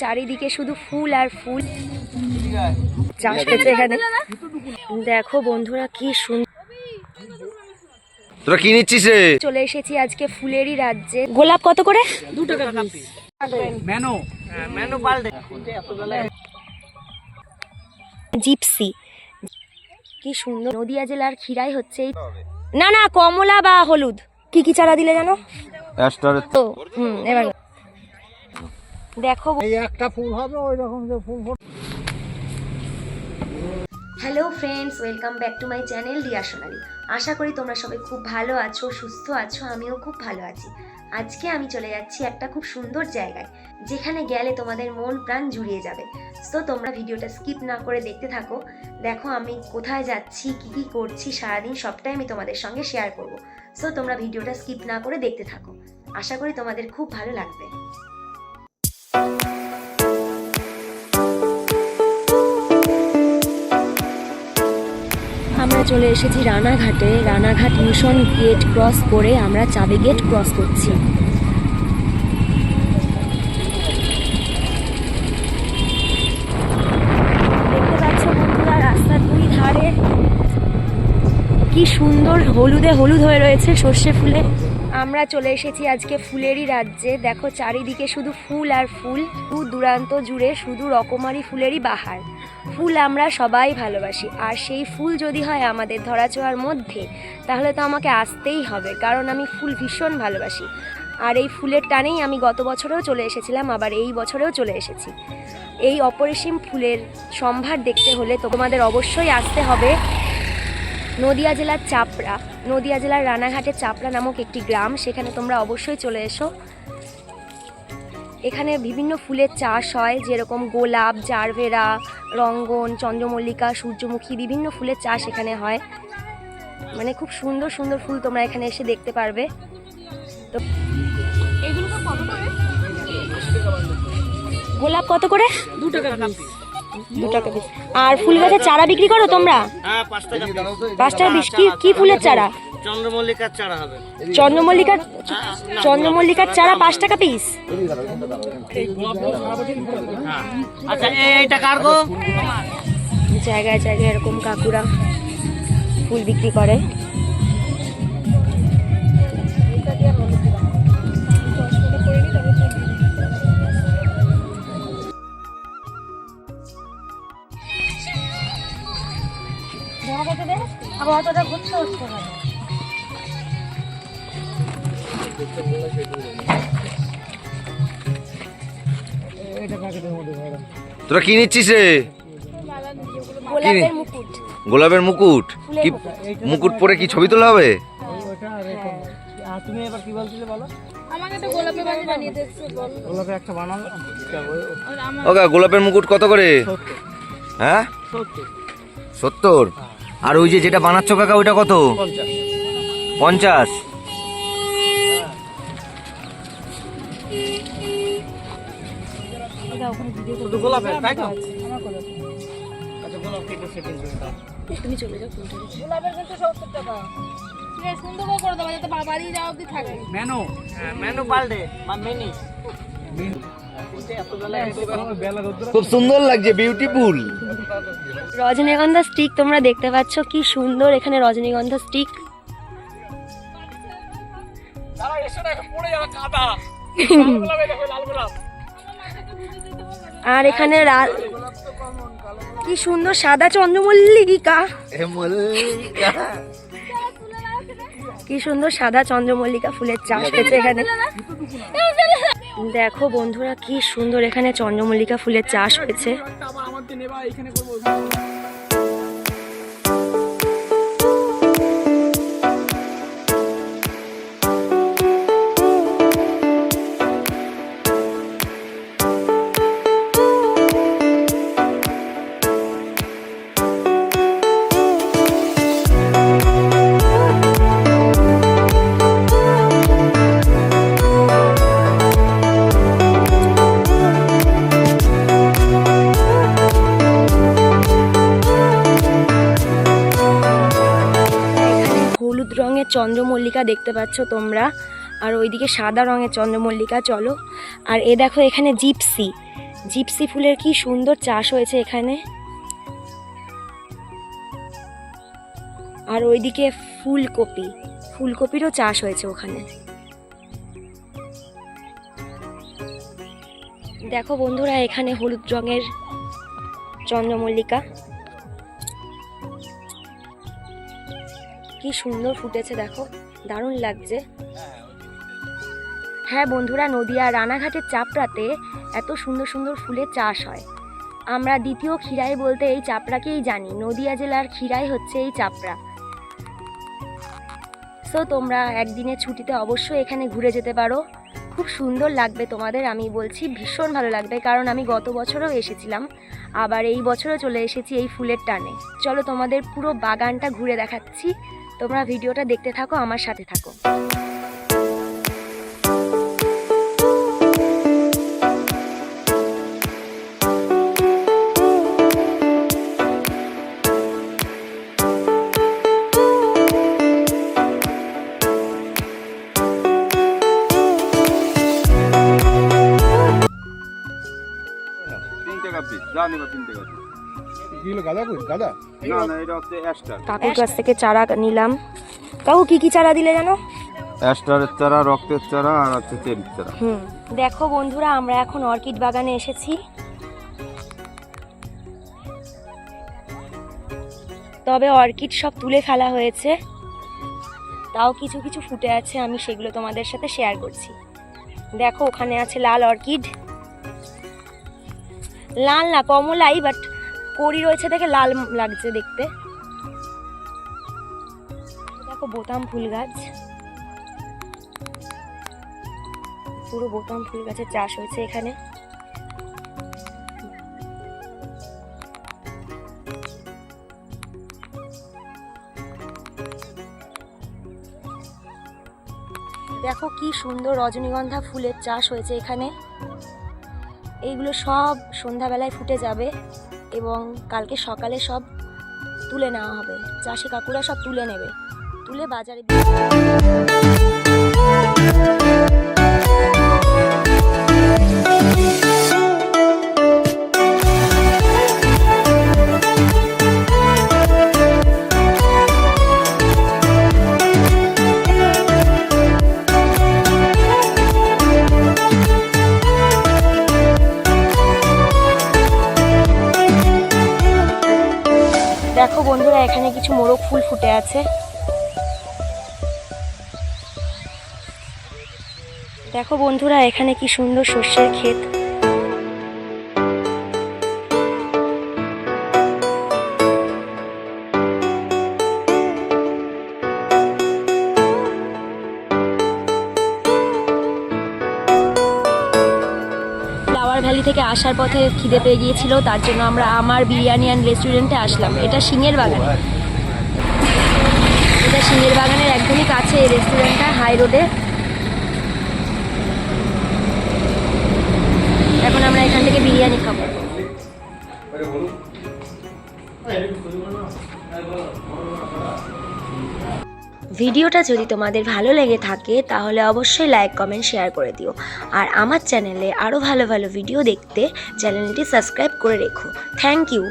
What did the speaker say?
চারিদিকে শুধু ফুল আর ফুল। চাষ হয়েছে এখানে। দেখো বন্ধুরা কি সুন্দর তোরা কি নিচ্ছিস রে? চলে এসেছি আজকে ফুলেরই রাজ্যে। গোলাপ কত করে? দু টাকা জিপসি। কি সুন্দর। নদিয়া জেলার খিরাই হচ্ছে এই না না কমলা বা হলুদ। কি কি চারা দিলে জানো? তো হুম এবার। দেখো এই একটা ফুল হবে ওই রকম যে ফুল hello friends welcome back to my channel Riya Sonali আশা করি তোমরা সবাই খুব ভালো আছো সুস্থ আছো আমিও খুব ভালো আছি। আজকে আমি চলে যাচ্ছি একটা খুব সুন্দর জায়গায় যেখানে গেলে তোমাদের মন প্রাণ জুড়িয়ে যাবে। তো তোমরা ভিডিওটা স্কিপ না করে দেখতে থাকো। দেখো আমি কোথায় যাচ্ছি কি কি করছি সারাদিন সবটাই আমি তোমাদের সঙ্গে শেয়ার করব। সো তোমরা ভিডিওটা স্কিপ না করে দেখতে থাকো। আশা করি তোমাদের খুব ভালো লাগবে। আমরা চলে এসেছি রানাঘাটে। রানাঘাট মিশন গেট ক্রস করে আমরা চাবি গেট ক্রস করছি। দেখতে রাস্তার দুই ধারে কি সুন্দর হলুদে হলুদ হয়ে রয়েছে সর্ষে ফুলে। আমরা চলে এসেছি আজকে ফুলেরই রাজ্যে। দেখো চারিদিকে শুধু ফুল আর ফুল, দূর দূরান্ত জুড়ে শুধু রকমারি ফুলেরই বাহার। ফুল আমরা সবাই ভালোবাসি, আর সেই ফুল যদি হয় আমাদের ধরা ধরাছোঁয়ার মধ্যে, তাহলে তো আমাকে আসতেই হবে, কারণ আমি ফুল ভীষণ ভালোবাসি। আর এই ফুলের টানেই আমি গত বছরেও চলে এসেছিলাম, আবার এই বছরেও চলে এসেছি। এই অপরিসীম ফুলের সম্ভার দেখতে হলে তোমাদের অবশ্যই আসতে হবে। নদিয়া জেলার চাপড়া। নদিয়া জেলার রানাঘাটের চাপড়া নামক একটি গ্রাম। সেখানে তোমরা অবশ্যই চলে এসো। এখানে বিভিন্ন ফুলের চাষ হয় যেরকম গোলাপ জারভেরা রঙ্গন চন্দ্রমল্লিকা সূর্যমুখী বিভিন্ন ফুলের চাষ এখানে হয়। মানে খুব সুন্দর সুন্দর ফুল তোমরা এখানে এসে দেখতে পারবে। তো গোলাপ কত করে? দু টাকা দু টাকা piece। আর ফুল গাছের চারা বিক্রি করো তোমরা? হ্যাঁ পাঁচ টাকা পিস কি কি ফুলের চারা? চন্দ্রমল্লিকার চারা হবে। চন্দ্রমল্লিকার চন্দ্রমল্লিকার চারা পাঁচ টাকা পিস হ্যাঁ। আচ্ছা এইটা কার গো? জায়গায় জায়গায় এরকম কাকুরা ফুল বিক্রি করে। তোরা কি নিচ্ছিস রে? গোলাপের মুকুট। গোলাপের মুকুট? কি মুকুট। পরে কি ছবি তোলা হবে? তুমি এবার কি বলছিলে বলো? ওকে গোলাপের মুকুট কত করে? হ্যাঁ? সত্তর? আর ওই যে যেটা বানাচ্ছ কাকা ওইটা কত? পঞ্চাশ। পঞ্চাশ শুধু গোলাপের তাই তো? আচ্ছা গোলাপ কেটে সেটিং করে দাও তুমি চলে যাও। গোলাপের কিন্তু সত্তর টাকা। সুন্দর করে করে দেবো যাতে বাড়ি যাওয়া অব্দি থাকে। মেনু। মেনু পাল্টে বা মিনি। খুব সুন্দর লাগছে বিউটিফুল রজনীগন্ধা স্টিক তোমরা দেখতে পাচ্ছ কি সুন্দর এখানে রজনীগন্ধা স্টিক আর এখানে রা- কি সুন্দর সাদা চন্দ্রমল্লিকা। কি সুন্দর সাদা চন্দ্রমল্লিকা ফুলের চাষ হয়েছে এখানে। দেখো বন্ধুরা কি সুন্দর এখানে চন্দ্রমল্লিকা ফুলের চাষ হয়েছে। চন্দ্রমল্লিকা দেখতে পাচ্ছ তোমরা। আর ওইদিকে সাদা রঙের চন্দ্রমল্লিকা, চলো। আর এ দেখো এখানে জিপসি। জিপসি ফুলের কি সুন্দর চাষ হয়েছে এখানে। আর ওইদিকে ফুলকপি। ফুলকপিরও চাষ হয়েছে ওখানে। দেখো বন্ধুরা, এখানে হলুদ রঙের চন্দ্রমল্লিকা। কি সুন্দর ফুটেছে দেখো, দারুণ লাগছে। হ্যাঁ বন্ধুরা নদিয়া রানাঘাটের চাপড়াতে এত সুন্দর সুন্দর ফুলের চাষ হয়। আমরা দ্বিতীয় খিরাই বলতে এই চাপড়াকেই জানি, নদিয়া জেলার খিরাই হচ্ছে এই চাপড়া। সো তোমরা একদিনের ছুটিতে অবশ্যই এখানে ঘুরে যেতে পারো। খুব সুন্দর লাগবে তোমাদের, আমি বলছি ভীষণ ভালো লাগবে, কারণ আমি গত বছরও এসেছিলাম, আবার এই বছরও চলে এসেছি এই ফুলের টানে। চলো তোমাদের পুরো বাগানটা ঘুরে দেখাচ্ছি। তোমরা ভিডিওটা দেখতে থাকো আমার সাথে থাকো। তিন টাকা পিস যা নেবা তিন টাকা এগুলো গাঁদা কই? গাঁদা? না না এটা হচ্ছে অ্যাস্টার। কাকুর কাছ থেকে চারা নিলাম। কাকু কি কি চারা দিলে জানো? অ্যাস্টারের চারা রক্তের চারা আর হচ্ছে চেরির চারা। হুম দেখো বন্ধুরা আমরা এখন অর্কিড বাগানে এসেছি। তবে অর্কিড সব তুলে ফেলা হয়েছে। তাও কিছু কিছু ফুটে আছে আমি সেগুলো তোমাদের সাথে শেয়ার করছি। দেখো ওখানে আছে লাল অর্কিড। লাল না কমলাই বাট কড়ি রয়েছে দেখে লাল লাগছে দেখতে। দেখো বোতাম ফুল গাছ। পুরো বোতাম ফুল গাছের চাষ হয়েছে এখানে। দেখো কি সুন্দর রজনীগন্ধা ফুলের চাষ হয়েছে এখানে। এইগুলো সব সন্ধ্যাবেলায় ফুটে যাবে। এবং কালকে সকালে সব তুলে নেওয়া হবে। চাষি কাকুরা সব তুলে নেবে। তুলে বাজারে মোরগ ফুল ফুটে আছে। দেখো বন্ধুরা, এখানে কি সুন্দর সর্ষের ক্ষেত। ভ্যালি থেকে আসার পথে খিদে পেয়ে গিয়েছিল, তার জন্য আমরা আমার বিরিয়ানি অ্যান্ড রেস্টুরেন্টে আসলাম। এটা সিংয়ের বাগান। এটা সিংয়ের বাগানের একদমই কাছে এই রেস্টুরেন্টটা হাই রোডে এখন আমরা এখান থেকে বিরিয়ানি খাব। ভিডিওটা যদি তোমাদের ভালো লেগে থাকে, তাহলে অবশ্যই লাইক কমেন্ট শেয়ার করে দিও। আর আমার চ্যানেলে আরও ভালো ভালো ভিডিও দেখতে চ্যানেলটি সাবস্ক্রাইব করে রেখো। Thank you